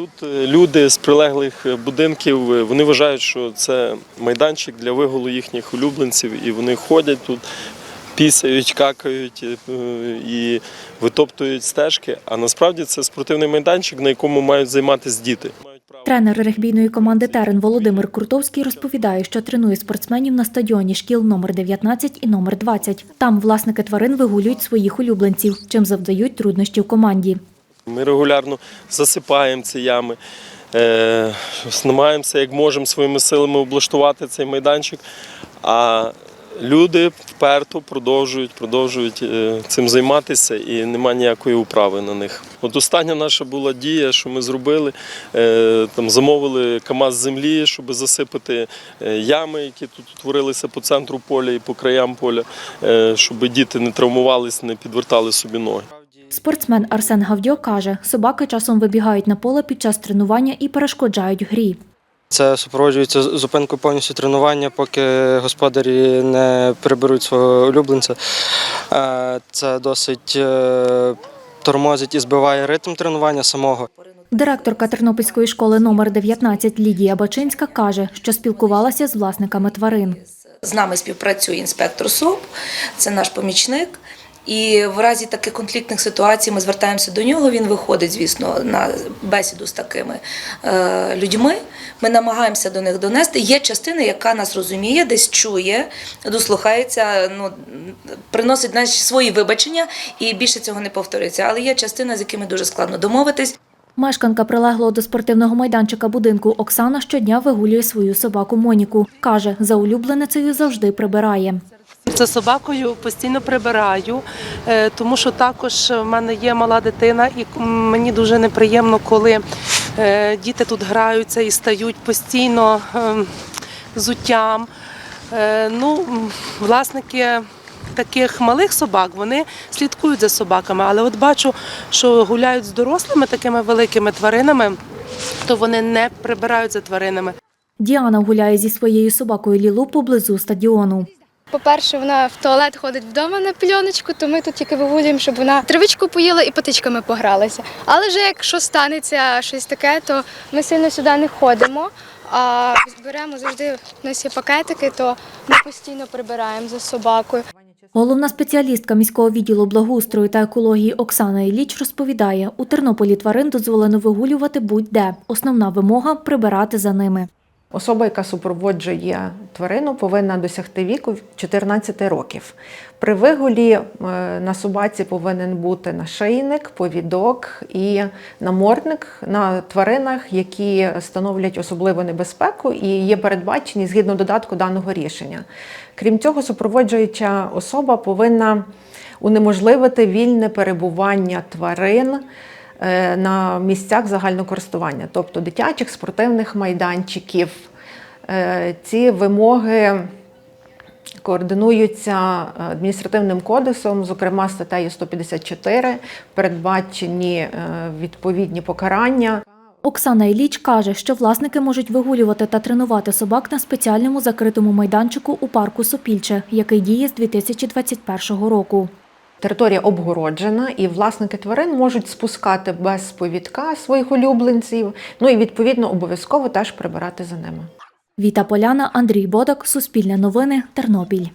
Тут е, люди з прилеглих е, будинків е, вони вважають, що це майданчик для вигулу їхніх улюбленців, і вони ходять тут, пісяють, какають і витоптують стежки. А насправді це спортивний майданчик, на якому мають займатися діти. Тренер регбійної команди Терен Володимир Крутовський розповідає, що тренує спортсменів на стадіоні шкіл номер 19 і номер 20. Там власники тварин вигулюють своїх улюбленців, чим завдають труднощів команді. Ми регулярно засипаємо ці ями, е, намагаємося як можемо своїми силами облаштувати цей майданчик. А люди вперто продовжують, продовжують е, цим займатися і немає ніякої управи на них. От остання наша була дія, що ми зробили. е, Там замовили КАМАЗ землі, щоб засипати ями, які тут утворилися по центру поля і по краям поля, щоб діти не травмувалися, не підвертали собі ноги. Спортсмен Арсен Гавдьо каже, собаки часом вибігають на поле під час тренування і перешкоджають грі. Це супроводжується зупинкою повністю тренування, поки господарі не приберуть свого улюбленця. Е, Це досить е, тормозить і збиває ритм тренування самого. Директорка Тернопільської школи номер 19 Лідія Бачинська каже, що спілкувалася з власниками тварин. З нами співпрацює інспектор СОП, це наш помічник. І в разі таких конфліктних ситуацій ми звертаємося до нього. Він виходить, звісно, на бесіду з такими е, людьми. Ми намагаємося до них донести. Є частина, яка нас розуміє, десь чує, дослухається, ну приносить наші свої вибачення, і більше цього не повторюється. Але є частина, з якими дуже складно домовитись. Мешканка прилеглого до спортивного майданчика будинку Оксана щодня вигулює свою собаку Моніку. Каже, за улюбленицею завжди прибирає. За собакою постійно прибираю, е, тому що також в мене є мала дитина, і мені дуже неприємно, коли е, діти тут граються і стають постійно ем, зуттям. Е, Ну, власники таких малих собак вони слідкують за собаками, але от бачу, що гуляють з дорослими такими великими тваринами, то вони не прибирають за тваринами. Діана гуляє зі своєю собакою Лілу поблизу стадіону. По-перше, вона в туалет ходить вдома на пільоночку, то ми тут тільки вигулюємо, щоб вона травичку поїла і потичками погралася. Але вже якщо станеться щось таке, то ми сильно сюди не ходимо. А зберемо завжди у нас є пакетики, то ми постійно прибираємо за собакою. Головна спеціалістка міського відділу благоустрою та екології Оксана Іліч розповідає, у Тернополі тварин дозволено вигулювати будь-де. Основна вимога прибирати за ними. Особа, яка супроводжує тварину, повинна досягти віку 14 років. При вигулі е, на собаці повинен бути нашийник, повідок і намордник на тваринах, які становлять особливу небезпеку і є передбачені згідно додатку даного рішення. Крім цього, супроводжуюча особа повинна унеможливити вільне перебування тварин на місцях загального користування, тобто дитячих спортивних майданчиків. Е, Ці вимоги координуються е, адміністративним кодексом, зокрема статтею 154, передбачені е, відповідні покарання. Оксана Іліч каже, що власники можуть вигулювати та тренувати собак на спеціальному закритому майданчику у парку Сопільче, який діє з 2021 року. Територія обгороджена, і власники тварин можуть спускати без повідка своїх улюбленців. Ну і відповідно обов'язково теж прибирати за ними. Віта Поляна, Андрій Бодок, Суспільне новини, Тернопіль.